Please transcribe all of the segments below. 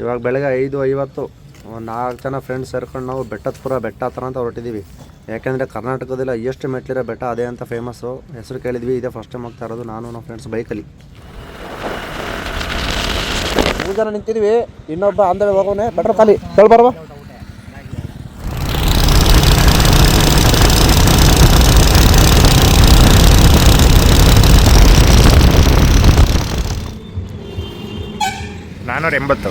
ಇವಾಗ ಬೆಳಗ್ಗೆ ಐದು ಐವತ್ತು, ಒಂದು ನಾಲ್ಕು ಜನ ಫ್ರೆಂಡ್ಸ್ ಸೇರ್ಕೊಂಡು ನಾವು ಬೆಟ್ಟದಪುರ ಬೆಟ್ಟ ಹತ್ರ ಅಂತ ಹೊರಟಿದ್ದೀವಿ ಯಾಕೆಂದರೆ ಕರ್ನಾಟಕದಲ್ಲಿ ಎಷ್ಟು ಮೆಟ್ಲಿರೋ ಬೆಟ್ಟ ಅದೇ ಅಂತ ಫೇಮಸ್ಸು ಹೆಸರು ಕೇಳಿದ್ವಿ, ಇದೇ ಫಸ್ಟ್ ಟೈಮ್ ಹೋಗ್ತಾ ಇರೋದು, ನಾನು, ನಮ್ಮ ಫ್ರೆಂಡ್ಸ್ ಬೈಕಲ್ಲಿ ಮೂರು ಜನ ನಿಂತಿದ್ವಿ, ಇನ್ನೊಬ್ಬ ಅಂದರೆ ಹೋಗೋನೆ ಬೆಟ್ರ್ ಖಾಲಿ. ಕೇಳಿ ಬರುವ? ನಾನ್ನೂರ ಎಂಬತ್ತು.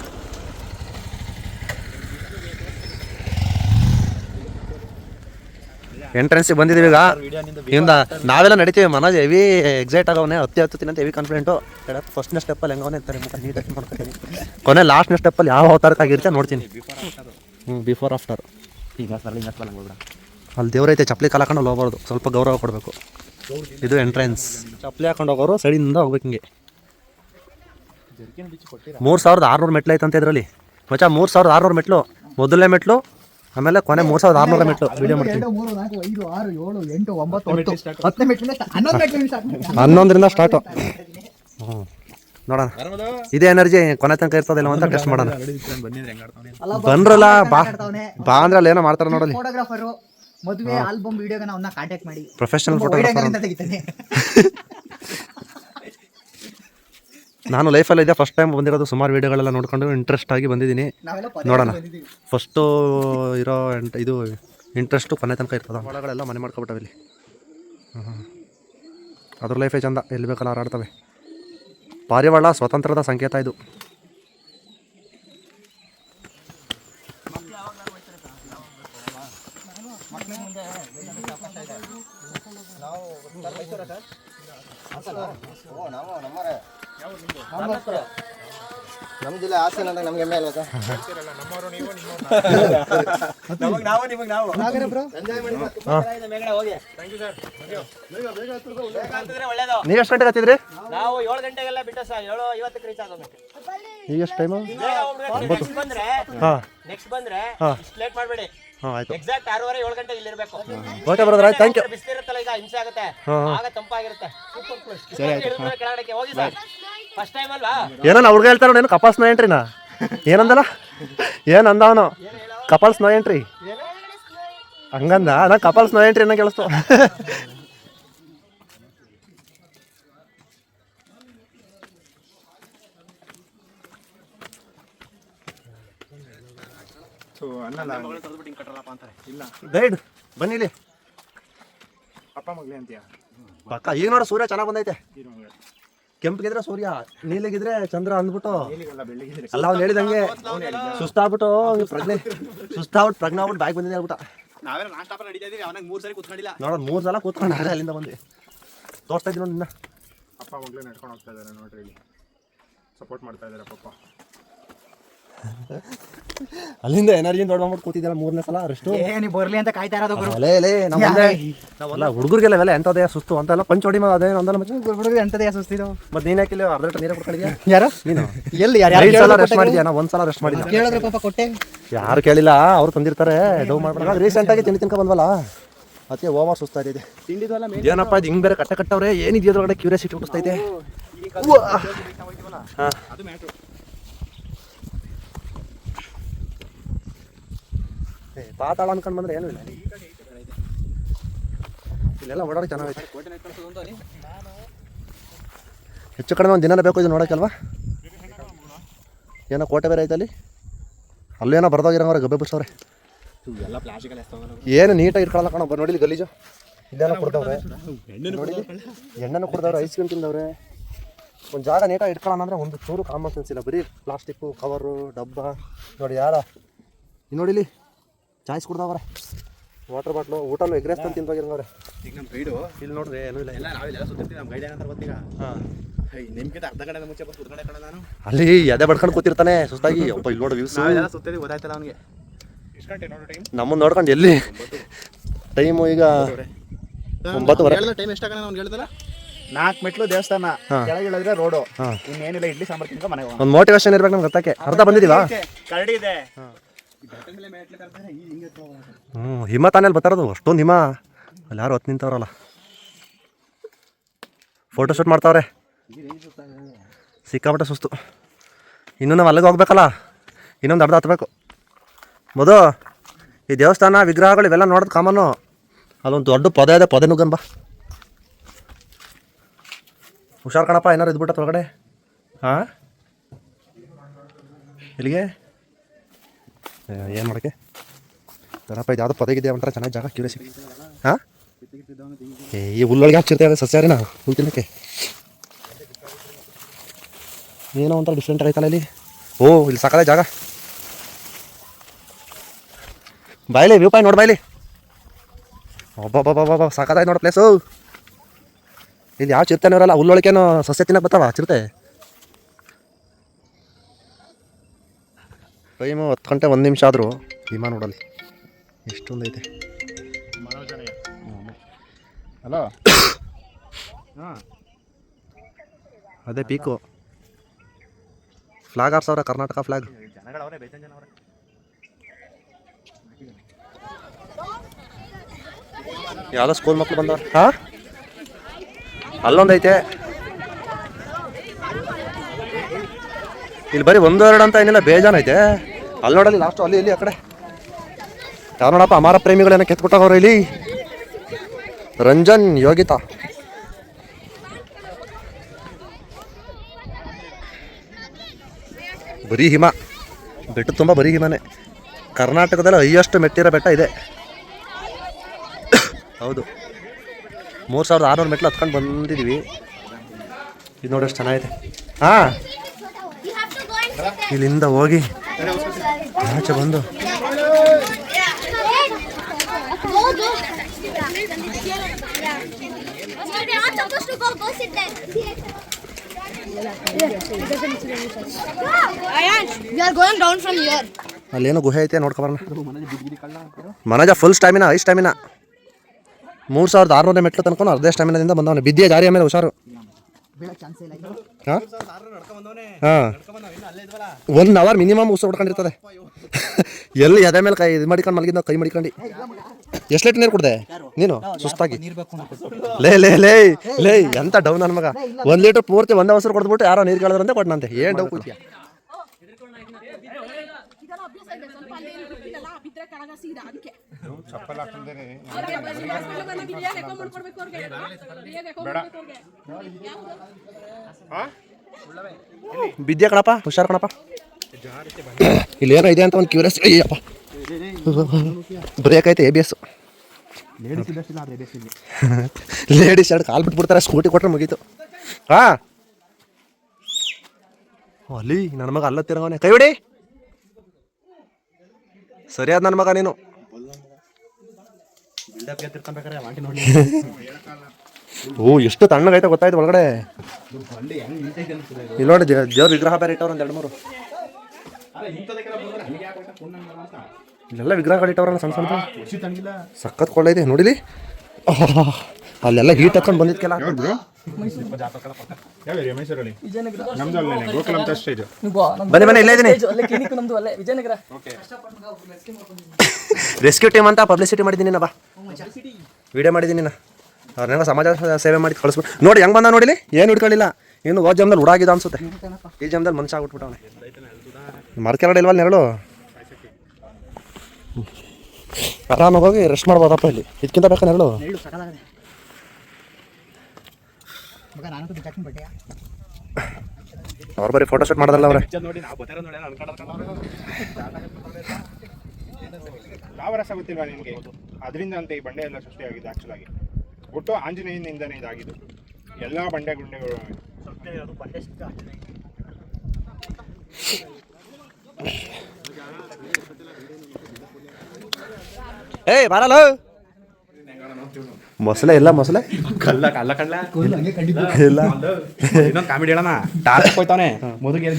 ಎಂಟ್ರೆನ್ಸಿಗೆ ಬಂದಿದ್ದೀವಿ ಈಗ. ಇಂದ. ನಾವೆಲ್ಲ ನಡಿತೀವಿ ಮನೋಜ್ ಹೆವಿ ಎಕ್ಸೈಟ್ ಆಗವನೆ ಹತ್ತಿ ಹತ್ತುತ್ತೀನಿ ಅಂತ ಹೆವಿ ಕಾನ್ಫಿಡೆಂಟು ಫಸ್ಟ್ನೇ ಸ್ಟೆಪ್ಪಲ್ಲಿ ಹೆಂಗವನೆ ಇರ್ತಾರೆ ಮುಖ ನೀಟಾಗಿ ಮಾಡ್ತೀನಿ ಕೊನೆ ಲಾಸ್ಟ್ನೇ ಸ್ಟೆಪ್ಪಲ್ಲಿ ಯಾವ ಅವತಾರಕ್ಕಾಗಿರುತ್ತೆ ನೋಡ್ತೀನಿ. ಹ್ಞೂ ಬಿಫೋರ್ ಆಫ್ಟರ್ ಈಗ ಅಲ್ಲಿ ದೇವ್ರೈತೆ ಚಪ್ಪಲಿ ಕಾಲು ಹಾಕೊಂಡು ಹೋಗ್ಬಾರ್ದು ಸ್ವಲ್ಪ ಗೌರವ ಕೊಡಬೇಕು. ಇದು ಎಂಟ್ರೆನ್ಸ್ ಚಪ್ಪಲಿ ಹಾಕೊಂಡು ಹೋಗೋರು ಸೈಡಿಂದ ಹೋಗ್ಬೇಕು ಹಿಂಗೆ. ಮೂರು ಸಾವಿರದ ಆರುನೂರು ಮೆಟ್ಲು ಐತಂತೆ ಇದರಲ್ಲಿ. ಮಚ್ಚ ಮೂರು ಸಾವಿರದ ಆರುನೂರು ಮೆಟ್ಲು. ಮೊದಲನೇ ಮೆಟ್ಲು ಆಮೇಲೆ ಕೊನೆ ಮೂರ್ ಸಾವಿರದ ಆರ್ನೂರ ಮೆಟ್ಲು ವಿಡಿಯೋ ಮಾಡ್ತೀನಿ. ಎರಡು ಮೂರು ನಾಲ್ಕು ಐದು ಆರು ಏಳು ಎಂಟು ಒಂಬತ್ತು ಹತ್ತು. ಹತ್ತನೇ ಮೆಟ್ಲಿಂದ start- ಹನ್ನೊಂದು ಮೆಟ್ಲಿಂದ ಸ್ಟಾರ್ಟ್ ಮಾಡಿ ಹನ್ನೊಂದರಿಂದ ಸ್ಟಾರ್ಟು ನೋಡೋಣ. ಇದೇ ಎನರ್ಜಿ ಕೊನೆ ತನಕ ಇರ್ತದಿಲ್ಲ ಅಂತ ಟೆಸ್ಟ್ ಮಾಡೋಣ. ಬಂದ್ರಲ್ಲ ಬಾ ಬಾ. ಅಲ್ಲಿ ಏನೋ ಮಾಡ್ತಾರೆ ನೋಡಲಿ ಫೋಟೋಗ್ರಾಫರು ಮದುವೆ ಆಲ್ಬಮ್ ವಿಡಿಯೋಗೆ ಅವನ್ನ ಕಾಂಟ್ಯಾಕ್ಟ್ ಮಾಡಿ. ಪ್ರೊಫೆಷನಲ್ ಫೋಟೋಗ್ರಾಫರ್ ಅಂತ. ತೆಗಿತಾನೆ. ನಾನು ಲೈಫಲ್ಲಿ ಇದೆ ಫಸ್ಟ್ ಟೈಮ್ ಬಂದಿರೋದು ಸುಮಾರು ವೀಡಿಯೋಗಳೆಲ್ಲ ನೋಡ್ಕೊಂಡು ಇಂಟ್ರೆಸ್ಟ್ ಆಗಿ ಬಂದಿದ್ದೀನಿ. ನೋಡೋಣ. ಫಸ್ಟು ಇರೋ ಇದು ಇಂಟ್ರೆಸ್ಟು ಕೊನೆ ತನಕ ಇರ್ತದೆ. ಒಳಗಳೆಲ್ಲ ಮನೆ ಮಾಡ್ಕೊಬಿಟ್ಟವೆ ಇಲ್ಲಿ. ಹ್ಞೂ ಅದ್ರ ಲೈಫೇ ಚಂದ. ಎಲ್ಲಿ ಬೇಕಲ್ಲ ಹಾರಾಡ್ತವೆ. ಪಾರಿವಾಳ ಸ್ವತಂತ್ರದ ಸಂಕೇತ ಇದು. ನಮ್ದಿಲ್ಲ ಹಾಸನ ಅಂದ್ರೆ ನಮ್ಗೆ ಹೆಮ್ಮೆ ಅಲ್ವಾ ನೀವು ಎಷ್ಟು ಗಂಟೆಗೆ ಹತ್ತಿದ್ರಿ? ನಾವು ಏಳು ಗಂಟೆಗೆಲ್ಲ ಬಿಟ್ಟ ಸರ್ ಏಳು ಐವತ್ತಕ್ಕೆ ರೀಚ್ ಆಗೋದು ಈಗ ಎಷ್ಟು ಟೈಮು ನೆಕ್ಸ್ಟ್ ಬಂದ್ರೆ ಹಾಂ. ನೆಕ್ಸ್ಟ್ ಬಂದ್ರೆ ಲೇಟ್ ಮಾಡಬೇಡಿ. ಹಾಂ ಆಯ್ತು. ಎಕ್ಸಾಕ್ಟ್ ಆರೂವರೆ ಏಳು ಗಂಟೆಗೆ ಇಲ್ಲಿರ್ಬೇಕು. ಓಕೆ ಬ್ರದರ್ ಆಯ್ತು. ಥ್ಯಾಂಕ್ ಯು ಬಿಸಿಲಿರುತ್ತಲ್ಲ ಈಗ ಹಿಂಸೆ ಆಗುತ್ತೆ. ಆಗ ತಂಪಾಗಿರುತ್ತೆ. ಆಯ್ತು. ಕೆಳಗಡೆಗೆ ಹೋಗಿ ಸರ್. ಫಸ್ಟ್ ಟೈಮ್ ಅಲ್ವಾ? ಏನೋ ನಾ ಹುಡುಗ ಹೇಳ್ತಾರ ಏನು ಕಪಾಲ್ಸ್ ನೋ ಎಂಟ್ರಿನಾ ಏನಂದಲ್ಲ? ಏನು ಅಂದ ಅವನು ಕಪಾಲ್ಸ್ ನೋ ಎಂಟ್ರಿ ಹಂಗಂದ? ನಾ ಕಪಾಲ್ಸ್ ನೋ ಎಂಟ್ರಿ ಅನ್ನ ಕೇಳಿಸ್ತು. ಗೈಡ್ ಬನ್ನಿ ಇಲ್ಲಿ. ಅಪ್ಪ ಮಗ್ಲಿ ಅಂತೀಯ? ಪಕ್ಕ ಈಗ ನೋಡು ಸೂರ್ಯ ಚೆನ್ನಾಗಿ ಬಂದೈತೆ. ಕೆಂಪಗಿದ್ರೆ ಸೂರ್ಯ ನೀಲಿಗಿದ್ರೆ ಚಂದ್ರ ಅಂದ್ಬಿಟ್ಟು. ಅಲ್ಲ ಅವ್ನು ಹೇಳಿದಂಗೆ ಸುಸ್ತಾಗ್ಬಿಟ್ಟು ಪ್ರಜ್ಞೆ ಸುಸ್ತಾಗ್ಬಿಟ್ಟು ಪ್ರಜ್ಞೆ ಆಗ್ಬಿಟ್ಟು ಬ್ಯಾಗ್ ಬಂದಿದೆ ಆಗ್ಬಿಟ್ಟ ನೋಡ ನಾನ್ ಸ್ಟಾಪ್ ನಡೀತಾ ಇದೀವಿ ಅವನಾಗ ಮೂರ್ ಸರಿ ಕುತ್ಕೊಂಡಿಲ್ಲ. ನೋಡೋದು ಮೂರು ಸಲ ಕೂತ್ಕೊಂಡು ಅಲ್ಲಿಂದ ಬಂದು ತೋರಿಸ್ತಾ ಇದ್ದೀನಿ ನೋಡಿ ನಿನ್ನ. ಅಪ್ಪ ಮಗ್ಳು ನಡ್ಕೊಂಡು ಹೋಗ್ತಾ ಇದ್ದಾರೆ ನೋಡ್ರಿ ಇಲ್ಲಿ. ಸಪೋರ್ಟ್ ಮಾಡ್ತಾ ಇದ್ದಾರೆ ಪಪ್ಪ. ಅಲ್ಲಿಂದ ಎನರ್ಜಿ ದೊಡ್ಡ ಕೂತಿದ್ದಲ್ಲ ಮೂರನೇ ಸಲ ಅಷ್ಟು ಏ ನೀ ಬರ್ಲಿ ಅಂತ ಕಾಯ್ತಾ ಇರೋದು ಗುರು. ಅಲೇ ಅಲೇ ನಮ್ಮ ಮುಂದೆ ನಾವಲ್ಲ ಹುಡುಗರಿಗೆಲ್ಲ ಇವೆಲ್ಲ ಎಂಥದೇ ಸುಸ್ತು ಅಂತೆಲ್ಲ ಪಂಚ್ ಹೊಡಿ ಅದೇ ಒಂದಲ್ಲ ಮಚ್ಚ? ಹುಡುಗ ಎಂತದೇ ಸುಸ್ತಿದು ಮತ್ತೆ ನೀನು ಹಾಕಿಲ್ಲ ಅರ್ಧ ಲೀಟರ್ ನೀರು ಕೊಡ್ಕೊಂಡಿದ್ಯಾ? ಯಾರು? ನೀನು? ಎಲ್ಲಿ ಯಾರು ಯಾರು ಸಲ ರೆಸ್ಟ್ ಮಾಡಿದ್ಯಾ? ನಾ ಒಂದು ಸಲ ರೆಸ್ಟ್ ಮಾಡಿದ್ದೆ ಕೇಳಿದ್ರೆ ಪಾಪ ಕೊಟ್ಟೆ? ಯಾರು ಕೇಳಿಲ್ಲ ಅವ್ರು ತಂದಿರ್ತಾರೆ ಡೌ ಮಾಡ್ಬಿಡಲ್ಲ ರೀಸೆಂಟ್ ಆಗಿ ತಿಂಡಿ ತಿನ್ಕೊ ಬಂದ್ವಲ್ಲ? ಅದಕ್ಕೆ ಓವರ್ ಸುಸ್ತಾಗಿದೆ ಏನಪ್ಪ ಇದು ಹಿಂಗೆ ಬೇರೆ ಕಟ್ಟ ಕಟ್ಟವ್ರೆ? ಏನಿದೆಯೋ ಅದ್ರೊಳಗಡೆ ಕ್ಯೂರಿಯಾಸಿಟಿ ಹುಟ್ಟಿಸ್ತೈತೆ ಹಾಂ. ಪಾತಾಳ ಅನ್ಕೊಂಡು ಬಂದ್ರೆ ಏನು ಇಲ್ಲ ಇಲ್ಲೆಲ್ಲ ಓಡಾಡಿ ಚೆನ್ನಾಗೈತೆ. ಹೆಚ್ಚು ಕಡಿಮೆ ಒಂದು ದಿನ ಬೇಕು ಇದು ನೋಡೋಕ್ಕಲ್ವಾ ಏನೋ ಕೋಟೆ ಬೇರೆ ಐತೆ ಅಲ್ಲಿ ಅಲ್ಲೇನೋ ಬರ್ದೋಗಿರೋಂಗ್ರೆ ಗಬ್ಬೆ ಬಿಡ್ಸವ್ರೆ. ಏನು ನೀಟಾಗಿ ಇಟ್ಕೊಳಲ್ಲ ಕಣ ನೋಡಿಲಿ ಗಲೀಜು? ಇದೆಲ್ಲ ಕೊಡ್ದವ್ರೆ. ನೋಡಿ ಎಣ್ಣೆನೂ ಐಸ್ ಕ್ರೀಮ್ ತಿಂದವ್ರೆ. ಒಂದು ಜಾಗ ನೀಟಾಗಿ ಇಟ್ಕೊಳ್ಳೋಣ ಅಂದ್ರೆ ಒಂದು ಚೂರು ಕಾಮನ್ ಸೆನ್ಸ್ ಇಲ್ಲ. ಬರೀ ಪ್ಲಾಸ್ಟಿಕ್ಕು ಕವರು ಡಬ್ಬ. ನೋಡಿ ಯಾರ? ನೋಡಿಲಿ? ಚಾಯ್ಸ್ ಕುಡ್ದವ್ರೆ ವಾಟರ್ ಬಾಟ್ಲು ಊಟನೂ ಎಗ್ ರೈಸ್ ತಂದು ಅವ್ರೆ. ಈಗ ನಮ್ಮ ಗೈಡು ಇಲ್ಲಿ ನೋಡ್ರಿ ಏನೂ ಇಲ್ಲ. ಎಲ್ಲ ನಾವೆಲ್ಲ ಸುತ್ತಿರ್ತೀವಿ ನಮ್ಮ ಗೈಡ್ ಏನಂತ ಗೊತ್ತೀಗ? ಹಾಂ. ನಿಮ್ಗಿಂತ ಅರ್ಧ ಗಂಟೆ ಮುಂಚೆ ಬಂದು ಕುತ್ಕೊಂಡೆ ಕಣ ನಾನು. ಅಲ್ಲಿ ಎದೆ ಬಡ್ಕೊಂಡು ಕೂತಿರ್ತಾನೆ ಸುಸ್ತಾಗಿ. ಒಬ್ಬ ಇಲ್ಲಿ ನೋಡು ವ್ಯೂಸ್ ನಾವೆಲ್ಲ ಸುತ್ತೀವಿ ಗೊತ್ತಾಯ್ತಲ್ಲ ಅವನಿಗೆ. ಎಷ್ಟು ಗಂಟೆ ನೋಡು ಟೈಮ್ ನಮ್ಮನ್ನು ನೋಡ್ಕೊಂಡು ಎಲ್ಲಿ? ಟೈಮು ಈಗ ಒಂಬತ್ತುವರೆ. ಟೈಮ್ ಎಷ್ಟಾಗಣ ಅವ್ನು ಹೇಳ್ದಲ್ಲ? ನಾಲ್ಕು ಮೆಟ್ಲು ದೇವಸ್ಥಾನ. ಕೆಳಗಿಳಿದ್ರೆ ರೋಡು. ಇನ್ನೇನಿಲ್ಲ ಇಡ್ಲಿ ಸಾಂಬಾರ್ ತಿನ್ಕೊ ಮನೆಗೆ ಹೋಗೋಣ. ಒಂದು ಮೋಟಿವೇಶನ್ ಇರ್ಬೇಕು ನಮ್ಗೆ ಗೊತ್ತಕ್ಕೆ ಅರ್ಧ ಬಂದಿದ್ದೀವಾ ಕರಡಿ ಇದೆ. ಹ್ಞೂ ಹಿಮ ಅಲ್ಲಿ ಬರ್ತಾರದು ಅಷ್ಟೊಂದು ಹಿಮ. ಅಲ್ಲಿ ಯಾರು ಹೊತ್ತು ನಿಂತವ್ರಲ್ಲ. ಫೋಟೋ ಶೂಟ್ ಮಾಡ್ತಾವ್ರೆ. ಸಿಕ್ಕಾಪಟ್ಟೆ ಸುಸ್ತು. ಇನ್ನೂ ನಾವು ಅಲ್ಲಿಗೆ ಹೋಗ್ಬೇಕಲ್ಲ? ಇನ್ನೊಂದು ಅರ್ಧ ಹತ್ಬೇಕು. ಮದು ಈ ದೇವಸ್ಥಾನ, ವಿಗ್ರಹಗಳು ಇವೆಲ್ಲ ನೋಡೋದು ಕಾಮನ್ನು ಅಲ್ಲೊಂದು ದೊಡ್ಡ ಪೊದೆ ಇದೆ ಪೊದೆ ನುಗ್ಗನ್ ಬಾ ಹುಷಾರ್ ಕಣಪ್ಪ, ಏನಾರು ಇದ್ಬಿಟ್ಟ ಒಳಗಡೆ? ಹಾಂ ಇಲ್ಲಿಗೆ ಏನು ಮಾಡಕ್ಕೆ? ಏನಪ್ಪ ಇದು ಯಾವುದೋ ಪದಗಿದೆ ಒಂಥರ ಚೆನ್ನಾಗಿ ಜಾಗ ಕ್ಯೂರಿಯಾಸಿಟಿ ಹಾಂ? ಏ, ಈ ಹುಲ್ಲೊಳಗೆ ಹಾಕ್ತಿರ್ತೇವೆ ಸಸ್ಯಾರಿನ ಹುಲ್ ತಿನ್ನಕ್ಕೆ? ಏನೋ ಒಂಥರ ಡಿಫ್ರೆಂಟ್ ಆಗೈತಲ್ಲ ಇಲ್ಲಿ. ಓ, ಇಲ್ಲಿ ಸಾಕಲ್ಲ ಜಾಗ. ಬಾಯ್ಲಿ ವ್ಯೂ ಪಾಯಿಂಟ್ ನೋಡಿ ಬಾಯ್ಲಿ ಒಬ್ಬ ಸಾಕಾದಾಯ್ತು ನೋಡಿ ಪ್ಲೇಸು ಇಲ್ಲಿ ಯಾವ ಚಿರತೆನೂ ಇರಲ್ಲ ಹುಲ್ಲೊಳಕೇನೋ ಸಸ್ಯ ತಿನ್ನಕ್ಕೆ ಬರ್ತಾವ ಚಿರತೆ? ಟೈಮು ಹತ್ತು ಗಂಟೆ ಒಂದು ನಿಮಿಷ ಆದರೂ ವಿಮಾನ ನೋಡಲ್ಲಿ ಎಷ್ಟೊಂದು ಐತೆ. ಹಾಂ. ಅದೇ ಪೀಕು. ಫ್ಲಾಗ್ ಆರ್ಸವ್ರೆ ಕರ್ನಾಟಕ ಫ್ಲಾಗ್ ಯಾವುದೋ ಸ್ಕೂಲ್ ಮಕ್ಳು ಬಂದವ್ರು. ಹಾಂ? ಅಲ್ಲೊಂದೈತೆ ಇಲ್ಲಿ ಬರೀ ಒಂದು ಎರಡು ಅಂತ ಏನಿಲ್ಲ ಬೇಜಾನೈತೆ ಅಲ್ಲಿ ನೋಡಲ್ಲಿ ಲಾಸ್ಟು ಅಲ್ಲಿ ಇಲ್ಲಿ ಆ ಕಡೆ. ಯಾರು ನೋಡಪ್ಪ, ಅಮಾರ ಪ್ರೇಮಿಗಳೇನೋ ಕೆತ್ಬಿಟ್ಟಾಗವ್ರು ಇಲ್ಲಿ? ರಂಜನ್, ಯೋಗಿತಾ. ಬರೀ ಹಿಮ. ಬೆಟ್ಟ ತುಂಬ ಬರೀ ಹಿಮನೇ. ಕರ್ನಾಟಕದಲ್ಲಿ ಹೈಯೆಸ್ಟ್ ಮೆಟ್ಟಿರೋ ಬೆಟ್ಟ ಇದೆ. ಹೌದು. ಮೂರು ಸಾವಿರದ ಆರುನೂರು ಮೆಟ್ಲು ಹತ್ಕೊಂಡು ಬಂದಿದ್ದೀವಿ ಇದು ನೋಡೋಷ್ಟು ಚೆನ್ನಾಗಿದೆ ಹಾಂ. ಇಲ್ಲಿಂದ ಹೋಗಿ. ಆಚೆ ಬಂದು. ಅಲ್ಲೇನು ಗುಹೆ ಐತೆ ನೋಡ್ಕೊಬಾರ ಮನಜ ಫುಲ್ ಸ್ಟಾಮಿನಾ ಐ ಸ್ಟಾಮಿನಾ ಮೂರು ಸಾವಿರದ ಆರುನೂರ ಮೆಟ್ಲು ತನಕ ಅರ್ಧ ಸ್ಟಾಮಿನಾದಿಂದ ಬಂದವನು. ಬಿದ್ದಿಯ ಜಾರಿಯ ಮೇಲೆ ಹುಷಾರು. ಒನ್ ಅವರ್ ಮಿನಿಮಮ್ ಉಸ್ ಹೊಡ್ಕೊಂಡಿರ್ತದೆ. ಎಲ್ಲಿ ಎದೆ ಮೇಲೆ ಕೈ ಇದು ಮಾಡಿಕೊಂಡು ಮಲಗಿದ್ದ ಕೈ ಮಾಡಿಕೊಂಡು. ಎಷ್ಟು ಲೈಟ್ ನೀರು ಕುಡ್ದೆ? ನೀನು? ಸುಸ್ತಾಗಿ. ಲೇ ಲೇ ಲೇ ಲೇ ಎಂತ ಡೌನ್ ನನ್ನ ಮಗ. ಒಂದು ಲೀಟರ್ ಪೂರ್ತಿ ಒಂದೇ ಅವಸರ ಕೊಡ್ಬಿಟ್ಟು ಯಾರೋ ನೀರು ಕೇಳಿದ್ರಂತೆ ಕೊಟ್ಟನಂತೆ ಏನು ಡೌ ಕೂತಿಯ ಚಪ್ಪಲ್ ಹಾಕಿದ್ರೆ ಬಿದ್ಯಾ ಕಣಪ್ಪ ಹುಷಾರ್ ಕಣಪ್ಪ. ಇಲ್ಲಿ ಏನೋ ಇದೆ ಅಂತ ಒಂದು ಕ್ಯೂರಿಯಸ್ ಅಯ್ಯಪ್ಪ ಬ್ರೇಕ್ ಐತೆ ಎ ಬಿ ಎಸ್ ಲೇಡೀಸ್ ಎರಡು ಕಾಲು ಬಿಟ್ಬಿಡ್ತಾರೆ ಸ್ಕೂಟಿ ಕೊಟ್ರೆ ಮುಗೀತು. ಹಾ? ಅಲ್ಲಿ ನನ್ನ ಮಗ ಅಲ್ಲ ತಿರ್ಗವನೆ ಕೈ ಬಿಡಿ ಸರಿಯಾದ ನನ್ನ ಮಗ ನೀನು. ಓ ಎಷ್ಟು ತಣ್ಣಗೈತೆ ಗೊತ್ತಾಯ್ತು ಒಳಗಡೆ. ಇಲ್ಲ ನೋಡಿ ದೇವ್ರ ವಿಗ್ರಹ ಬೇರೆ ಇಟ್ಟವ್ರ ಒಂದ್ ಎರಡು ಮೂರು. ಇಲ್ಲೆಲ್ಲ ವಿಗ್ರಹಗಳು ಇಟ್ಟವ್ರಲ್ಲ ಸಣ್ಣ ಸಣ್ಣ ಸಖತ್ ಕೊಳ್ಳೈತೆ ನೋಡಿಲಿ? ಆಹ್, ಅಲ್ಲೆಲ್ಲ ಹೀಟ್ ಹತ್ಕೊಂಡು ಬಂದಿದ್ಕೆಲ್ಲ. ಬನ್ನಿ ಬನ್ನಿ ಇಲ್ಲೇ ಇದೀನಿ. ಅಲ್ಲೇ ಕ್ಲಿನಿಕ್ ನಮ್ದು ಅಲ್ಲೇ ವಿಜಯನಗರ. ರೆಸ್ಕ್ಯೂ ಟೀಮ್ ಅಂತ ಪಬ್ಲಿಸಿಟಿ ಮಾಡಿದ್ದೀನಿ ನಾ ಬಾ. ವಿಡಿಯೋ ಮಾಡಿದ್ದೀನಿ ನಾನು ಅವ್ರನ್ನೆಲ್ಲ ಸಮಾಜ ಸೇವೆ ಮಾಡಿ ಕಳಿಸ್ಬಿಟ್ಟು ನೋಡಿ ಹೆಂಗೆ ಬಂದ ನೋಡಿಲಿ? ಏನು ಹಿಡ್ಕೊಳ್ಳಿಲ್ಲ. ಇನ್ನು ಓದ್ ಜಮ್ದಲ್ಲಿ ಉಡಾಗಿದ ಅನ್ಸುತ್ತೆ. ಈ ಜಮ್ದಲ್ಲಿ ಮನುಷ್ಯ ಆಗ್ಬಿಟ್ಬಿಟ್ಟವನೆ. ಮರ್ಕೆಲ್ಲ ಇಲ್ವಲ್ಲ ನೆರಳು? ಆರಾಮಾಗಿ ಹೋಗಿ ರೆಸ್ಟ್ ಮಾಡ್ಬೋದಪ್ಪ ಇಲ್ಲಿ. ಇದಕ್ಕಿಂತ ಬೇಕಾ ನೆರಳು? ಅವ್ರು ಬರೀ ಫೋಟೋ ಶೂಟ್ ಮಾಡೋದಲ್ಲ ಅವ್ರೆ. ಯಾವ ರಸ ಗೊತ್ತಿಲ್ವಾ ನಿಮಗೆ? ಅದರಿಂದ ಅಂತ ಈ ಬಂಡೆ ಎಲ್ಲ ಸೃಷ್ಟಿಯಾಗಿದೆ ಆಕ್ಚುಲ್ ಆಗಿ. ಒಟ್ಟು ಆಂಜನೇಯನಿಂದನೇ ಇದಾಗಿದ್ದು. ಎಲ್ಲ ಬಂಡೆ ಗುಂಡೆಗಳು ಏಯ್ ಬರಲ್ಲ ಮೊಸಳೆ ಇಲ್ಲ ಮೊಸಳೆ? ಕಲ್ಲ ಕಲ್ಲ ಕಳ್ಳ. ಇಲ್ಲ ಇನ್ನೊಂದು ಕಾಮಿಡಿ ಹೇಳೋಣ. ಟಾರ್ಕ್ ಹೋಯ್ತಾನೆ ಮೊದಲಿಗೆ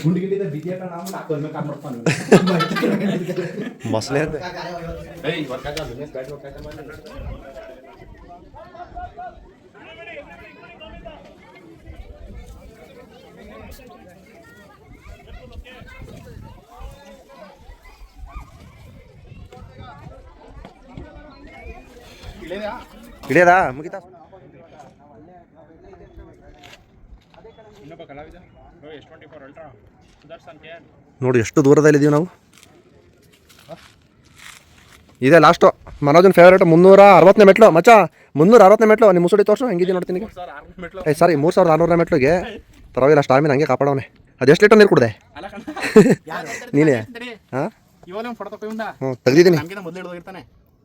ಮೊಸಳೆ ಅಂತೆ ಏಯ್ ವರ್ಕ್ ಆಗಲ್ಲ ಬಿಸ್ನೆಸ್ ಬ್ಯಾಡ್ ವರ್ಕ್ ಆಗಲ್ಲ ಹಿಡಿಯದಾ ಮುಗಿತಾ ಇನ್ನೊಬ್ಬ ಕಲಾವಿದ ಎಸ್ ಟ್ವೆಂಟಿ ಫೋರ್ ಅಲ್ಟ್ರಾ ಕೆ ನೋಡಿ ಎಷ್ಟು ದೂರದಲ್ಲಿದ್ದೀವಿ ನಾವು. ಇದೆ ಲಾಸ್ಟು ಮನೋಜನ್ ಫೇವ್ರೇಟ್ ಮುನ್ನೂರ ಅರವತ್ತನೇ ಮೆಟ್ಲು. ಮಚ್ಚ ಮುನ್ನೂರ ಅರವತ್ತನೇ ಮೆಟ್ಲು. ನಿಮ್ಮ ಮುಸುಡಿ ತೋರ್ಸು ಹೆಂಗಿದ್ದೀನಿ ನೋಡ್ತೀನಿ ಏ ಸಾರಿ ಮೂರು ಸಾವಿರದ ಆರುನೂರ ಮೆಟ್ಲಿಗೆ. ಪರವಾಗಿಲ್ಲ ಸ್ಟಾಮಿನ ಹಂಗೆ ಕಾಪಾಡವನೆ. ಅದೆಷ್ಟು ಲೀಟರ್ ನೀರು ಕುಡ್ದೆ? ನೀನೇ? ಹಾಂ? ಹ್ಞೂ ತೆಗ್ದಿದ್ದೀನಿ.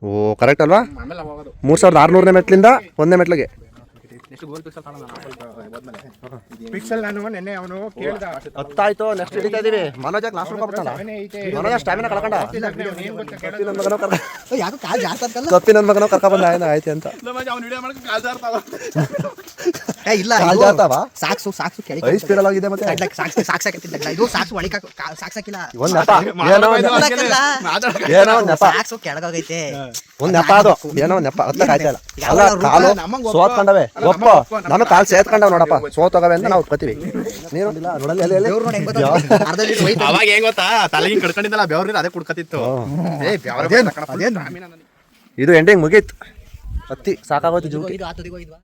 ಓ ಕರೆಕ್ಟ್ ಅಲ್ವಾ? ಮೂರ್ ಸಾವಿರದ ಆರುನೂರನೇ ಮೆಟ್ಲಿಂದ ಒಂದನೇ ಮೆಟ್ಲಿಗೆ. ಪಿಕ್ಸಲ್ ನಾನು ನಿನ್ನೆ ಅವನು ಕೇಳ್ದ. ಹತ್ತಾಯ್ತು ನೆಕ್ಸ್ಟ್ ಹಿಡಿತಾ ಇದೀವಿ. ಮನೋಜಾಗ ಲಾಸ್ಟ್ ಹೋಗ್ಬಿಟ್ಟಲ್ಲ ಅವನೇ ಐತೆ. ಮನೋಜ ಸ್ಟಾಮಿನ ಕಳ್ಕೊಂಡ. ಏನ್ ಗೊತ್ತಾ ಕೇಳ ಕಪ್ಪಿ ನನ್ನ ಮಗನೋ ಕರ್ಕ ಯಾಕೋ ಕಾಲ್ ಜಾಸ್ತಿ ಅಂತಲ್ಲ ಕಪ್ಪಿ ನನ್ನ ಮಗನೋ ಕರ್ಕ ಬಂದ ಆಯ್ತು ಆಯ್ತು ಅಂತ. ಏ ಇಲ್ಲ ಕಾಲ್ ಇದು ಜಾರ್ತಾವ? ಸಾಕ್ಸು ಸಾಕ್ಸು ಕೆಳಗೆ ಐ ಹೋಗಿದೆ ಮತ್ತೆ? ತಗ್ಲಾಕ್ ಸಾಕ್ಸ್ ಸಾಕ್ಸ್ ಇದು ಸಾಕ್ಸು ಒಳಿಕ ಸಾಕ್ಸಾಕಿಲ್ಲ ಒಂದ್ ನೆಪ. ಏನೋ ಒಂದ್ ನೆಪ. ಏನೋ ಒಂದ್ ನೆಪ. ಸಾಕ್ಸು ಕೆಳಗೋಗೈತೆ. ಒಂದ್ ನೆಪ ಅದು. ಏನೋ ಒಂದ್ ನೆಪ. ಹತ್ತಕ್ ಆಯ್ತಲ್ಲ ಅಲ್ಲ ಕಾಲು ಸೋತ್ಕೊಂಡವೆ ಒಪ್ಪ. ನಾನು ಕಾಲು ಸೇತ್ಕೊಂಡವ್ ನೋಡಪ್ಪ. ಸೋತೋಗವೆ ಅಂತ ನಾವು ಒಪ್ಕೋತೀವಿ. ನೀನು ನೋಡಿಲ್ಲ? ಎಲ್ಲಿ ಎಲ್ಲಿ? ದೇವ್ರು ನೋಡಿ ಹೆಂಗ್ ಗೊತ್ತಾ? ಹೋಯ್ತು ಅವಾಗ ಹೆಂಗ್ ಗೊತ್ತಾ? ತಲೆಗಿಂಗ್ ಕಡ್ಕೊಂಡಿದ್ದಲ್ಲ ಬೆವ್ರ ಅದೇ ಕುಡ್ಕತ್ತಿತ್ತು. ಏ ಬೆವ್ರ ಅದೇನು? ಇದು ಎಂಡಿಂಗ್ ಮುಗೀತು. ಹತ್ತಿ ಸಾಕಾಗೋಯ್ತು ಜೀವಕ್ಕೆ ಇದು ಆತದಿಗೆ ಹೋಗಿದ್ವಾ